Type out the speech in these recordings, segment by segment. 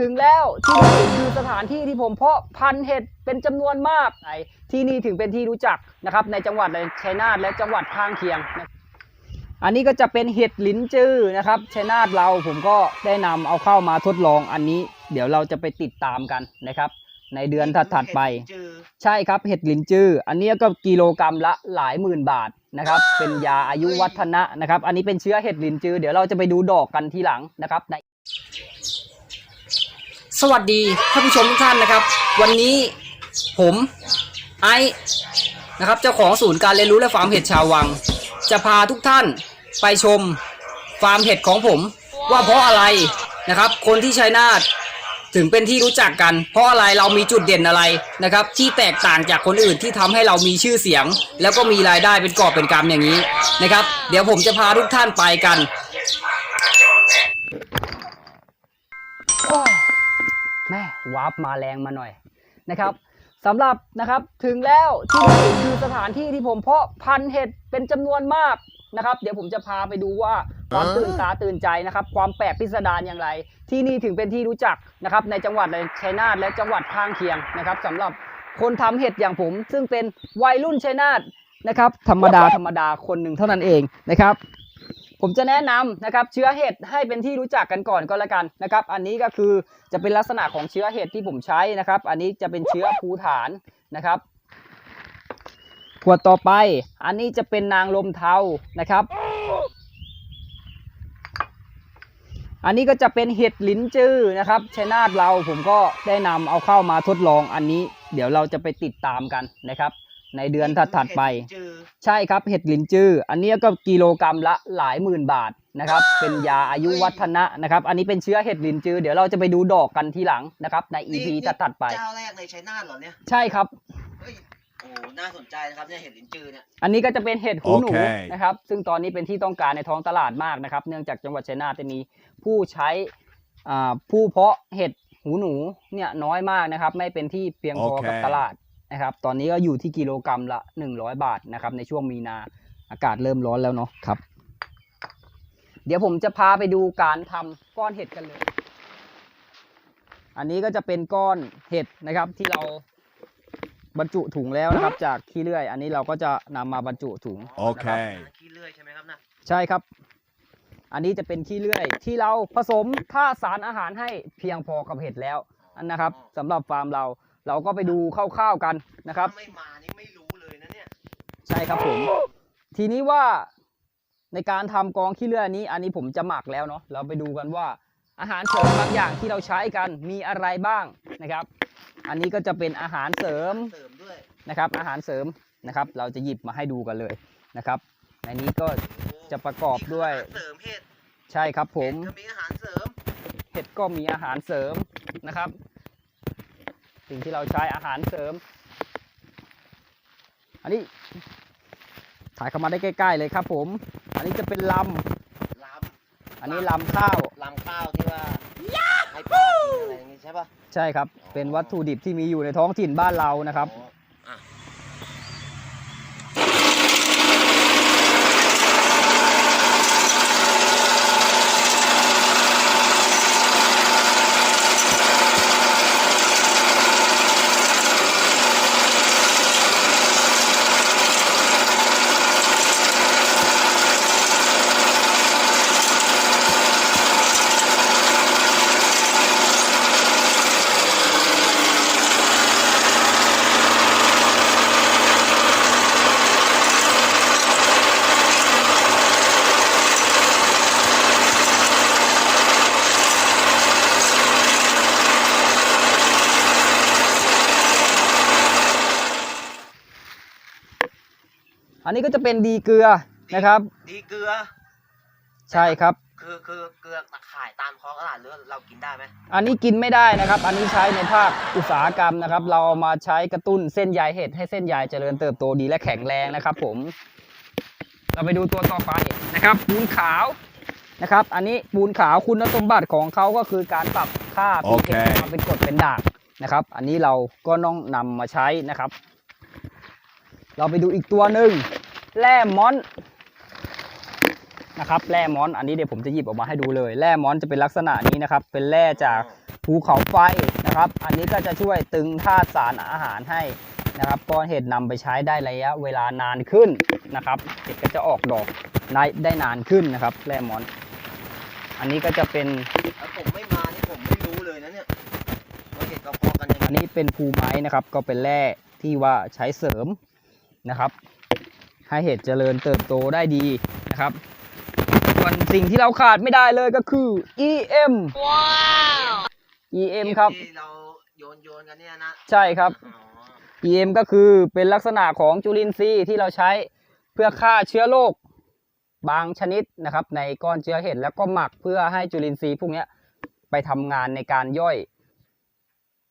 ถึงแล้วที่นี่คือสถานที่ที่ผมเพาะพันธุ์เห็ดเป็นจำนวนมากไอ้ที่นี่ถึงเป็นที่รู้จักนะครับในจังหวัดชัยนาทและจังหวัดข้างเคียงนะอันนี้ก็จะเป็นเห็ดลิ้นจื้อนะครับชัยนาทเราผมก็ได้นำเอาเข้ามาทดลองอันนี้ เดี๋ยวเราจะไปติดตามกันนะครับในเดือนถัดๆไปจือใช่ครับเห็ดลินจื้ออันนี้ก็กิโลกรรัมละหลายหมื่นบาทนะครับ เป็นยาอายุวัฒนะนะครับ อันนี้เป็นเชื้อเห็ดลินจื้อเดี๋ยวเราจะไปดูดอกกันทีหลังนะครับใน สวัสดีท่านผู้ชมทุกท่านนะครับ วันนี้ผมไอนะครับเจ้าของศูนย์การเรียนรู้และฟาร์มเห็ดชาววัง จะพาทุกท่านไปชมฟาร์มเห็ดของผม ว่าเพราะอะไรนะครับ คนที่ชัยนาทถึงเป็นที่รู้จักกัน เพราะอะไรเรามีจุดเด่นอะไรนะครับ ที่แตกต่างจากคนอื่นที่ทำให้เรามีชื่อเสียง แล้วก็มีรายได้เป็นกอบเป็นกำอย่างนี้นะครับ เดี๋ยวผมจะพาทุกท่านไปกันโอ้ แม่วาร์ปมาแรงมาหน่อยนะครับสำหรับนะครับถึงแล้วที่นี่คือสถานที่ที่ผมเพาะพันเห็ดเป็นจำนวนมากนะครับ เดี๋ยวผมจะพาไปดูว่าความตื่นตาตื่นใจนะครับ ความแปลกพิสดารอย่างไร ที่นี่ถึงเป็นที่รู้จักนะครับ ในจังหวัดชัยนาทและจังหวัดข้างเคียงนะครับสำหรับคนทำเห็ดอย่างผม ซึ่งเป็นวัยรุ่นชัยนาทนะครับ ธรรมดาธรรมดาคนหนึ่งเท่านั้นเองนะครับ ผมจะแนะนำนะครับเชื้อเห็ดให้เป็นที่รู้จักกันก่อนก็แล้วกันนะครับ อันนี้ก็คือจะเป็นลักษณะของเชื้อเห็ดที่ผมใช้นะครับ อันนี้จะเป็นเชื้อภูฐานนะครับขวดต่อไป อันนี้จะเป็นนางลมเทานะครับ อันนี้ก็จะเป็นเห็ดลิ้นจื้อนะครับชัยนาทเราผมก็ได้นำเอาเข้ามาทดลองอันนี้ เดี๋ยวเราจะไปติดตามกันนะครับ ในเดือนถัดๆไป จือ ใช่ครับเห็ดลินจื้ออันนี้ก็กิโลกรรัมละหลายหมื่นบาทนะครับ เป็นยาอายุวัฒนะนะครับ อันนี้เป็นเชื้อเห็ดลินจื้อเดี๋ยวเราจะไปดูดอกกันทีหลังนะครับ ใน EP นี่ถัดๆไป เจ้าแรกในชัยนาทเหรอเนี่ยใช่ครับ เฮ้ยโอ้น่าสนใจนะครับเนี่ยเห็ดลิ้นจือเนี่ยอันนี้ก็จะเป็นเห็ดหูหนูโอเค นะครับ ซึ่งตอนนี้เป็นที่ต้องการในท้องตลาดมากนะครับ เนื่องจากจังหวัดชัยนาทจะมีผู้ใช้อ่าผู้เพาะเห็ดหูหนูเนี่ยน้อยมากนะครับ ไม่เป็นที่เพียงพอกับโอเค ตลาด นะครับ ตอนนี้ก็อยู่ที่กิโลกรรัมละ 100 บาทนะครับ ในช่วงมีนาอากาศเริ่มร้อนแล้วเนาะครับ เดี๋ยวผมจะพาไปดูการทำก้อนเห็ดกันเลย อันนี้ก็จะเป็นก้อนเห็ดนะครับที่เราบรรจุถุงแล้วนะครับ จากขี้เลื่อย อันนี้เราก็จะนำมาบรรจุถุงโอเคนะครับขี้เลื่อยใช่ไหมครับนะใช่ครับ อันนี้จะเป็นขี้เลื่อย ที่เราผสมท่าตุสารอาหารให้เพียงพอกับเห็ดแล้วอันนะครับสำหรับฟาร์มเรา เราก็ไปดูคร่าวๆกันนะครับถ้าไม่มานี่ไม่รู้เลยนะเนี่ยใช่ครับผม ทีนี้ว่าในการทำกองขี้เลื่อยนี้ อันนี้ผมจะหมักแล้วเนาะเราไปดูกันว่า อาหารเสริมบางอย่างที่เราใช้กันมีอะไรบ้างนะครับ อันนี้ก็จะเป็นอาหารเสริมเสริมด้วยนะครับ อาหารเสริมนะครับ เราจะหยิบมาให้ดูกันเลยนะครับในนี้ก็โอ้จะประกอบด้วยนี่คืออาหารเสริมเห็ดใช่ครับผมเห็ดก็มีอาหารเสริมเห็ดก็มีอาหารเสริมนะครับ สิ่งที่เราใช้อาหารเสริม อันนี้ถ่ายเข้ามาได้ใกล้ๆเลยครับ ผม อันนี้จะเป็นลลำอันนี้ลำข้าวำลำข้าวที่ว่าให้ปลากินอะไรอย่างงี้ใช่ปะใช่ครับ เป็นวัตถุดิบที่มีอยู่ในท้องถิ่นบ้านเรานะครับ อ๋อ อะอันนี้ก็จะเป็นดีเกลือนะครับ ดีเกลือ ใช่ครับ คือคือเกลือตะข่ายตามท้องตลาดหรือเรากินได้ไหมอันนี้กินไม่ได้นะครับ อันนี้ใช้ในภาคอุตสาหกรรมนะครับ เราเอามาใช้กระตุ้นเส้นใยเห็ดให้เส้นใยเจริญเติบโตดีและแข็งแรงนะครับ ผม เราไปดูตัวต่อไปนะครับปูนขาวนะครับ อันนี้ปูนขาวคุณสมบัติของเขาก็คือการปรับค่าโอเค pH มาเป็นกรดเป็นด่างนะครับ อันนี้เราก็ต้องนำมาใช้นะครับ เราไปดูอีกตัวหนึ่ง แร่มอนนะครับแร่มอนอันนี้เดี๋ยวผมจะหยิบออกมาให้ดูเลยแร่มอนจะเป็นลักษณะนี้นะครับ เป็นแร่จากภูเขาไฟนะครับ อันนี้ก็จะช่วยตึงธาตุสารอาหารให้นะครับก้อนเห็ดนำไปใช้ได้ระยะเวลานานขึ้นนะครับเห็ดก็จะออกดอกได้ได้นานขึ้นนะครับแร่มอน อันนี้ก็จะเป็นแล้วผมไม่มานี่ผมไม่รู้เลยนะเนี่ยว่าเห็ดกระเพาะกันยังไงอันนี้เป็นภูไม้นะครับ ก็เป็นแร่ที่ว่าใช้เสริมนะครับ ให้เห็ดเจริญเติบโตได้ดีนะครับ ส่วนสิ่งที่เราขาดไม่ได้เลยก็คือ EM EM ครับ ที่เราโยนโยนกันเนี่ยนะใช่ครับ อ๋อ EM ก็คือเป็นลักษณะของจุลินทรีย์ที่เราใช้เพื่อฆ่าเชื้อโรคบางชนิดนะครับ ในก้อนเชื้อเห็ดแล้วก็หมักเพื่อให้จุลินทรีย์พวกเนี้ยไปทำงานในการย่อย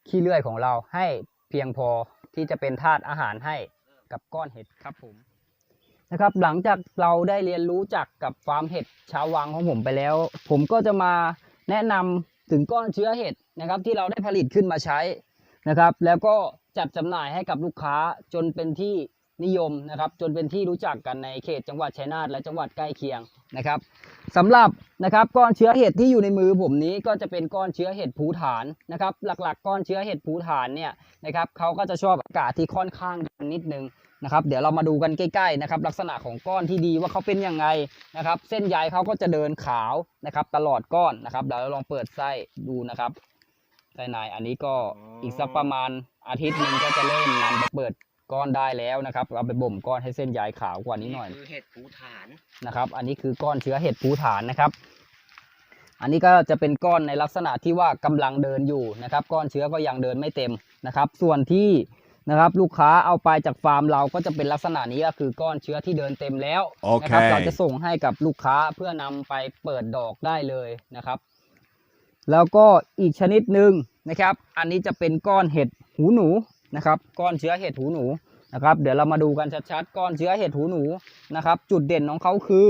ขี้เลื่อยของเราให้เพียงพอที่จะเป็นธาตุอาหารให้กับก้อนเห็ดครับผม นะครับ หลังจากเราได้เรียนรู้จักกับฟาร์มเห็ดชาววังของผมไปแล้ว ผมก็จะมาแนะนำถึงก้อนเชื้อเห็ดนะครับ ที่เราได้ผลิตขึ้นมาใช้นะครับ แล้วก็จัดจำหน่ายให้กับลูกค้าจนเป็นที่ นิยมนะครับ จนเป็นที่รู้จักกันในเขตจังหวัดชัยนาทและจังหวัดใกล้เคียงนะครับสำหรับนะครับก้อนเชื้อเห็ดที่อยู่ในมือผมนี้ก็จะเป็นก้อนเชื้อเห็ดผูฐานนะครับ หลักๆ ก้อนเชื้อเห็ดผูฐานเนี่ยนะครับเขาก็จะชอบอากาศที่ค่อนข้างเย็นนิดนึงนะครับ เดี๋ยวเรามาดูกันใกล้ๆนะครับ ลักษณะของก้อนที่ดีว่าเขาเป็นยังไงนะครับ เส้นใยเขาก็จะเดินขาวนะครับ ตลอดก้อนนะครับเดี๋ยวเราลองเปิดไส้ดูนะครับไส้ในอันนี้ก็อีกสักประมาณอาทิตย์หนึงก็จะเริ่มนำไปเปิด ก้อนได้แล้วนะครับเอาไปบ่มก้อนให้เส้นใยขาวกว่านี้หน่อยคือเห็ดภูฐานนะครับ อันนี้คือก้อนเชื้อเห็ดภูฐานนะครับ อันนี้ก็จะเป็นก้อนในลักษณะที่ว่ากำลังเดินอยู่นะครับ ก้อนเชื้อก็ยังเดินไม่เต็มนะครับ ส่วนที่นะครับลูกค้าเอาไปจากฟาร์มเราก็จะเป็นลักษณะนี้ก็คือก้อนเชื้อที่เดินเต็มแล้วนะครับโอเคเราจะส่งให้กับลูกค้าเพื่อนำไปเปิดดอกได้เลยนะครับ แล้วก็อีกชนิดหนึ่งนะครับ อันนี้จะเป็นก้อนเห็ดหูหนู นะครับก้อนเชื้อเห็ดหูหนูนะครับเดี๋ยวเรามาดูกันชัดๆก้อนเชื้อเห็ดหูหนูนะครับ จุดเด่นของเขาคือ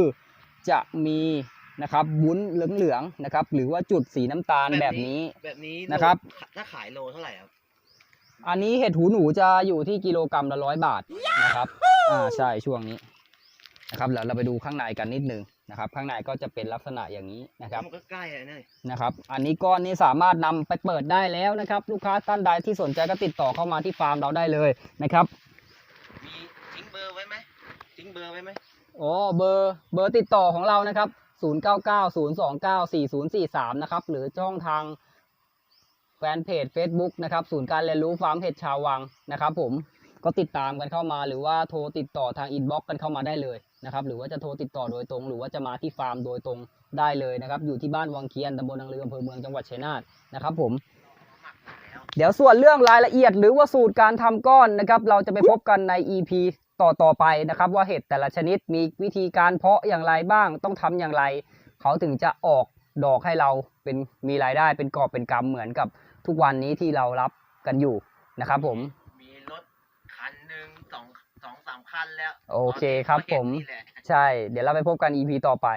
จะมีนะครับวุ้นเหลืองๆนะครับ หรือว่าจุดสีน้ำตาลแบบนี้แบบนี้นะครับถ้าขายโลเท่าไหร่ครับอันนี้เห็ดหูหนูจะอยู่ที่กิโลกรัมละร้อยบาทนะครับอ่าใช่ช่วงนี้นะครับแล้วเราไปดูข้างในกันนิดนึง นะครับ ข้างในก็จะเป็นลักษณะอย่างนี้นะครับมันก็ใกล้เลยนะนะครับ อันนี้ก้อนนี้สามารถนำไปเปิดได้แล้วนะครับ ลูกค้าท่านใดที่สนใจก็ติดต่อเข้ามาที่ฟาร์มเราได้เลยนะครับมีทิ้งเบอร์ไว้ไหมทิ้งเบอร์ไว้ไหมอ๋อเบอร์เบอร์ติดต่อของเรานะครับ0990294043 นะครับ หรือช่องทางแฟนเพจ Facebook นะครับ ศูนย์การเรียนรู้ฟาร์มเห็ดชาววังนะครับผมก็ติดตามกันเข้ามาหรือว่าโทรติดต่อทางอินบ็อกกันเข้ามาได้เลย นะครับหรือว่าจะโทรติดต่อโดยตรง หรือว่าจะมาที่ฟาร์มโดยตรงได้เลยนะครับ อยู่ที่บ้านวังเคียนตำบลนางเรืออำเภอเมืองจังหวัดชัยนาทนะครับผม เดี๋ยวส่วนเรื่องรายละเอียดหรือว่าสูตรการทำก้อนนะครับ เราจะไปพบกันใน EP ต่อต่อไปนะครับ ว่าเห็ดแต่ละชนิดมีวิธีการเพาะอย่างไรบ้าง ต้องทำอย่างไร เขาถึงจะออกดอกให้เราเป็นมีรายได้เป็นกอบเป็นกำเหมือนกับทุกวันนี้ที่เรารับกันอยู่นะครับผม มีรถคันหนึ่งสองสองสาม คันแล้วโอเคครับผมเห็นนี่แหละ ใช่ เดี๋ยวเราไปพบกัน EP ต่อไป